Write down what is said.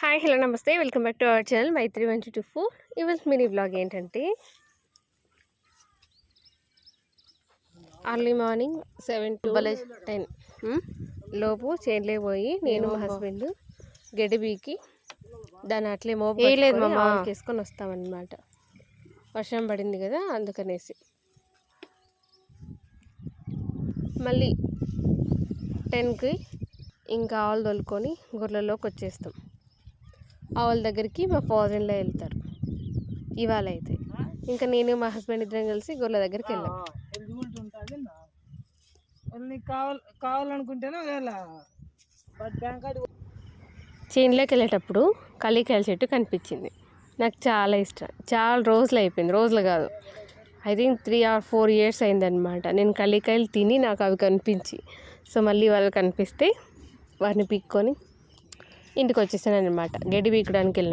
Hi hello నమస్తే. Welcome back to our channel my three one two four. ఇవాళ mini blog ఏంటంటే early morning seven to ten లోపు చేన్లే పోయి నేను మా హస్బెండ్ గడిబీకి దాన్ని అట్లే మోపు వేయలేదు పట్టుకొని మామ. ఆవులకి వేసుకొని వస్తామన్నమాట. వర్షం పడింది కదా అందుకనేసి. మళ్ళీ టెన్కి ఇంకా ఆవులు తోలుకొని గొర్రెల్లోకి వచ్చేస్తాం ఆవుల దగ్గరికి మా ఫాదర్లో వెళ్తారు. ఇవాళ అయితే ఇంకా నేను మా హస్బెండ్ ఇద్దరం కలిసి గొర్రెల దగ్గరికి వెళ్ళాం. వాళ్ళు చేనులోకి వెళ్ళేటప్పుడు కలికాయల చెట్టు కనిపించింది. నాకు చాలా ఇష్టం. చాలా రోజులు అయిపోయింది. రోజులు కాదు. I think three or four years అయిందనమాట నేను కలికాయలు తిని నాకు అవి కనిపించి. సో మళ్ళీ వాళ్ళు కనిపిస్తే వాటిని పీక్కొని ఇంటికి వచ్చేసాను అనమాట గడ్డి పీకడానికి వెళ్ళిన